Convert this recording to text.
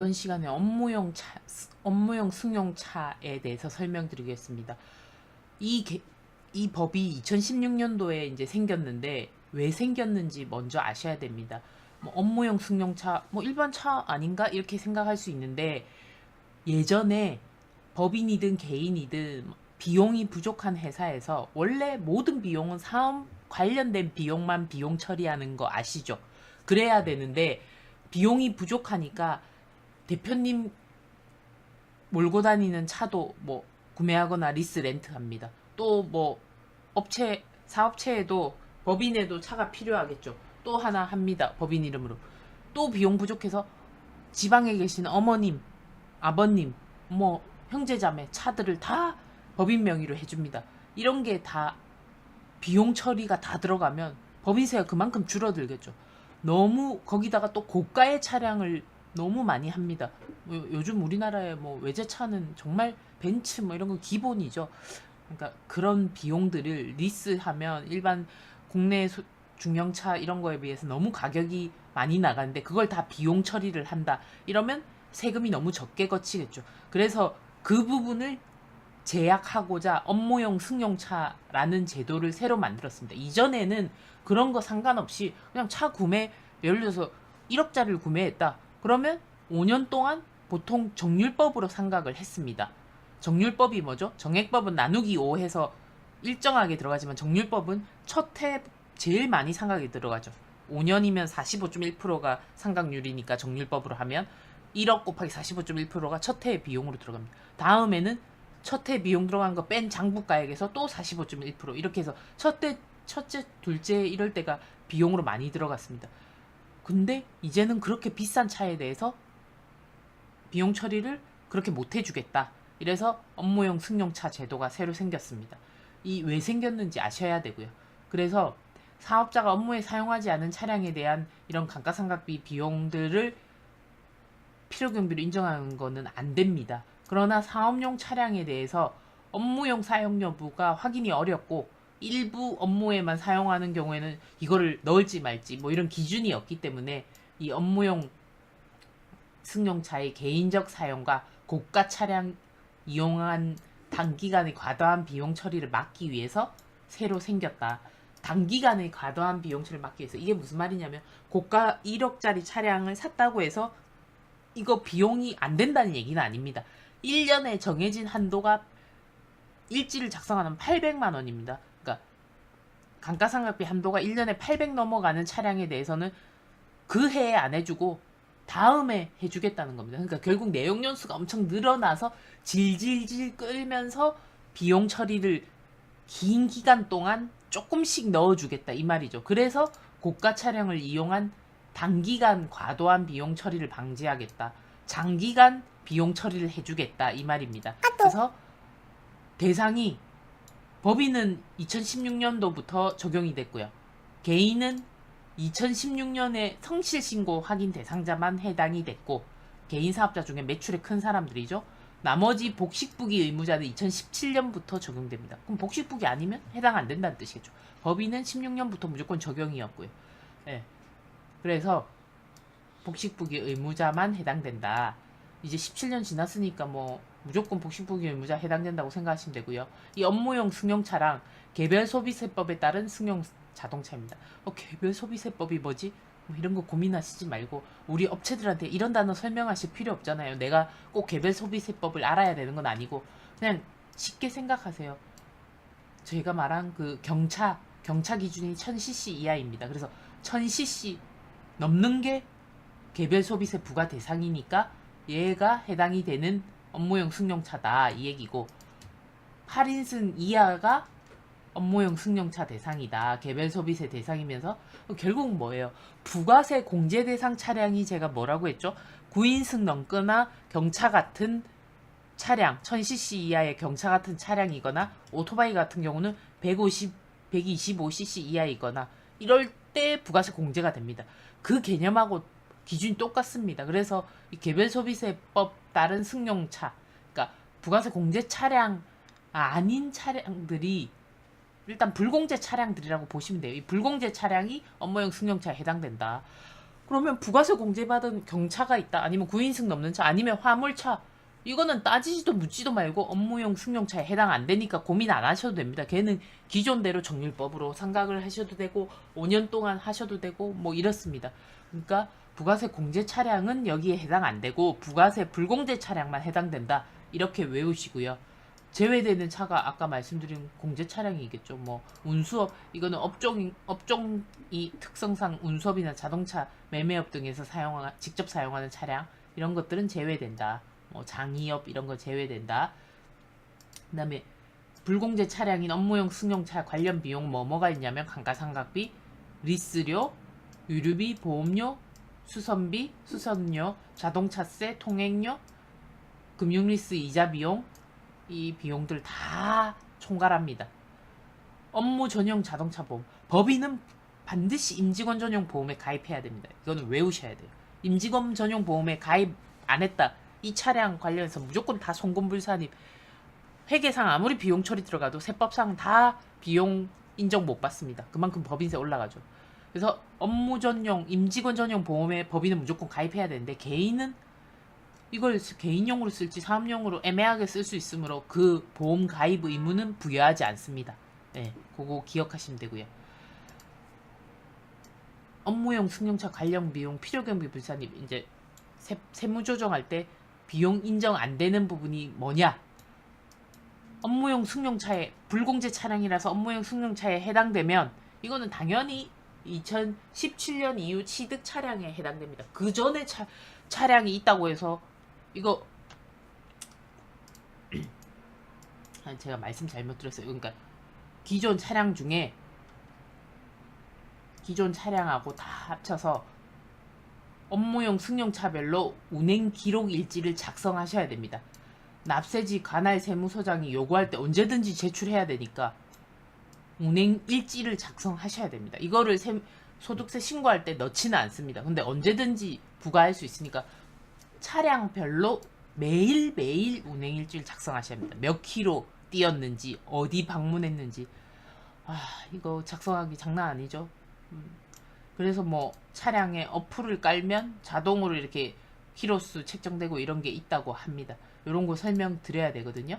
이번 시간에 업무용 차, 업무용 승용차에 대해서 설명드리겠습니다. 이, 개- 이 법이 2016년도에 이제 생겼는데 왜 생겼는지 먼저 아셔야 됩니다. 뭐 업무용 승용차, 뭐 일반 차 아닌가 이렇게 생각할 수 있는데 예전에 법인이든 개인이든 비용이 부족한 회사에서 원래 모든 비용은 사업 관련된 비용만 비용 처리하는 거 아시죠? 그래야 되는데 비용이 부족하니까 대표님 몰고 다니는 차도 뭐 구매하거나 리스 렌트합니다. 또 뭐 업체 사업체에도 법인에도 차가 필요하겠죠. 또 하나 합니다. 법인 이름으로. 또 비용 부족해서 지방에 계신 어머님, 아버님, 뭐 형제자매 차들을 다 법인 명의로 해줍니다. 이런 게 다 비용 처리가 다 들어가면 법인세가 그만큼 줄어들겠죠. 너무 거기다가 또 고가의 차량을 너무 많이 합니다. 요- 요즘 우리나라의 뭐 외제차는 정말 벤츠 뭐 이런 거 기본이죠. 그러니까 그런 비용들을 리스하면 일반 국내 소- 중형차 이런 거에 비해서 너무 가격이 많이 나가는데 그걸 다 비용 처리를 한다. 이러면 세금이 너무 적게 거치겠죠. 그래서 그 부분을 제약하고자 업무용 승용차라는 제도를 새로 만들었습니다. 이전에는 그런 거 상관없이 그냥 차 구매 예를 들어서 1억짜리를 구매했다. 그러면 5년 동안 보통 정률법으로 상각을 했습니다. 정률법이 뭐죠? 정액법은 나누기 5 해서 일정하게 들어가지만 정률법은 첫 해 제일 많이 상각이 들어가죠. 5년이면 45.1%가 상각률이니까 정률법으로 하면 1억 곱하기 45.1%가 첫 해의 비용으로 들어갑니다. 다음에는 첫 해 비용 들어간 거 뺀 장부가액에서 또 45.1% 이렇게 해서 첫째, 첫째, 둘째 이럴 때가 비용으로 많이 들어갔습니다. 근데 이제는 그렇게 비싼 차에 대해서 비용 처리를 그렇게 못 해주겠다. 이래서 업무용 승용차 제도가 새로 생겼습니다. 이 왜 생겼는지 아셔야 되고요. 그래서 사업자가 업무에 사용하지 않은 차량에 대한 이런 감가상각비 비용들을 필요경비로 인정하는 거는 안 됩니다. 그러나 사업용 차량에 대해서 업무용 사용 여부가 확인이 어렵고 일부 업무에만 사용하는 경우에는 이거를 넣을지 말지 뭐 이런 기준이 없기 때문에 이 업무용 승용차의 개인적 사용과 고가 차량 이용한 단기간의 과도한 비용 처리를 막기 위해서 새로 생겼다. 단기간의 과도한 비용 처리를 막기 위해서 이게 무슨 말이냐면 고가 1억짜리 차량을 샀다고 해서 이거 비용이 안 된다는 얘기는 아닙니다. 1년에 정해진 한도가 일지를 작성하면 800만 원입니다. 감가상각비 한도가 1년에 800 넘어가는 차량에 대해서는 그 해에 안 해주고 다음에 해주겠다는 겁니다. 그러니까 결국 내용 연수가 엄청 늘어나서 질질질 끌면서 비용 처리를 긴 기간 동안 조금씩 넣어주겠다 이 말이죠. 그래서 고가 차량을 이용한 단기간 과도한 비용 처리를 방지하겠다. 장기간 비용 처리를 해주겠다 이 말입니다. 그래서 대상이 법인은 2016년도부터 적용이 됐고요. 개인은 2016년에 성실 신고 확인 대상자만 해당이 됐고 개인 사업자 중에 매출이 큰 사람들이죠. 나머지 복식부기 의무자는 2017년부터 적용됩니다. 그럼 복식부기 아니면 해당 안 된다는 뜻이겠죠. 법인은 16년부터 무조건 적용이었고요. 예. 그래서 복식부기 의무자만 해당된다. 이제 17년 지났으니까 뭐 무조건 복식부기 의무자 해당된다고 생각하시면 되고요. 이 업무용 승용차랑 개별 소비세법에 따른 승용 자동차입니다. 어, 개별 소비세법이 뭐지? 뭐 이런 거 고민하시지 말고 우리 업체들한테 이런 단어 설명하실 필요 없잖아요. 내가 꼭 개별 소비세법을 알아야 되는 건 아니고 그냥 쉽게 생각하세요. 저희가 말한 그 경차 경차 기준이 1000cc 이하입니다. 그래서 1000cc 넘는 게 개별 소비세 부과 대상이니까 얘가 해당이 되는 업무용 승용차다 이 얘기고 8인승 이하가 업무용 승용차 대상이다. 개별 소비세 대상이면서 결국 뭐예요? 부가세 공제 대상 차량이 제가 뭐라고 했죠? 9인승 넘거나 경차 같은 차량, 1000cc 이하의 경차 같은 차량이거나 오토바이 같은 경우는 150, 125cc 이하이거나 이럴 때 부가세 공제가 됩니다. 그 개념하고 기준이 똑같습니다. 그래서 이 개별 소비세법 따른 승용차, 그러니까 부가세 공제 차량 아닌 차량들이 일단 불공제 차량들이라고 보시면 돼요. 이 불공제 차량이 업무용 승용차에 해당된다. 그러면 부가세 공제받은 경차가 있다. 아니면 9인승 넘는 차. 아니면 화물차. 이거는 따지지도 묻지도 말고 업무용 승용차에 해당 안 되니까 고민 안 하셔도 됩니다. 걔는 기존대로 정률법으로 상각을 하셔도 되고 5년 동안 하셔도 되고 뭐 이렇습니다. 그러니까 부가세 공제 차량은 여기에 해당 안 되고 부가세 불공제 차량만 해당된다. 이렇게 외우시고요. 제외되는 차가 아까 말씀드린 공제 차량이겠죠. 뭐 운수업 이거는 업종 업종이 특성상 운수업이나 자동차 매매업 등에서 사용 직접 사용하는 차량 이런 것들은 제외된다. 뭐 장의업 이런 거 제외된다. 그다음에 불공제 차량인 업무용 승용차 관련 비용 뭐 뭐가 있냐면 감가상각비, 리스료, 유류비, 보험료, 수선비, 수선료, 자동차세, 통행료, 금융리스 이자 비용 이 비용들 다 총괄합니다. 업무 전용 자동차 보험. 법인은 반드시 임직원 전용 보험에 가입해야 됩니다. 이거는 외우셔야 돼요. 임직원 전용 보험에 가입 안 했다. 이 차량 관련해서 무조건 다 송금불산입. 회계상 아무리 비용 처리 들어가도 세법상 다 비용 인정 못 받습니다. 그만큼 법인세 올라가죠. 그래서 업무 전용, 임직원 전용 보험에 법인은 무조건 가입해야 되는데 개인은 이걸 개인용으로 쓸지 사업용으로 애매하게 쓸 수 있으므로 그 보험 가입 의무는 부여하지 않습니다. 네, 그거 기억하시면 되고요. 업무용 승용차 관련 비용 필요경비 불산입 이제 세, 세무 조정할 때 비용 인정 안 되는 부분이 뭐냐? 업무용 승용차에 불공제 차량이라서 업무용 승용차에 해당되면 이거는 당연히 2017년 이후 취득 차량에 해당됩니다. 그 전에 차, 차량이 있다고 해서 이거 아, 제가 말씀 잘못 들었어요. 그러니까 기존 차량 중에 기존 차량하고 다 합쳐서 업무용 승용차별로 운행 기록 일지를 작성하셔야 됩니다. 납세지 관할 세무서장이 요구할 때 언제든지 제출해야 되니까 운행 일지를 작성하셔야 됩니다. 이거를 세, 소득세 신고할 때 넣지는 않습니다. 근데 언제든지 부과할 수 있으니까 차량별로 매일매일 운행 일지를 작성하셔야 합니다. 몇 킬로 뛰었는지, 어디 방문했는지. 아, 이거 작성하기 장난 아니죠? 음. 그래서 뭐 차량에 어플을 깔면 자동으로 이렇게 키로수 책정되고 이런 게 있다고 합니다. 이런 거 설명 드려야 되거든요.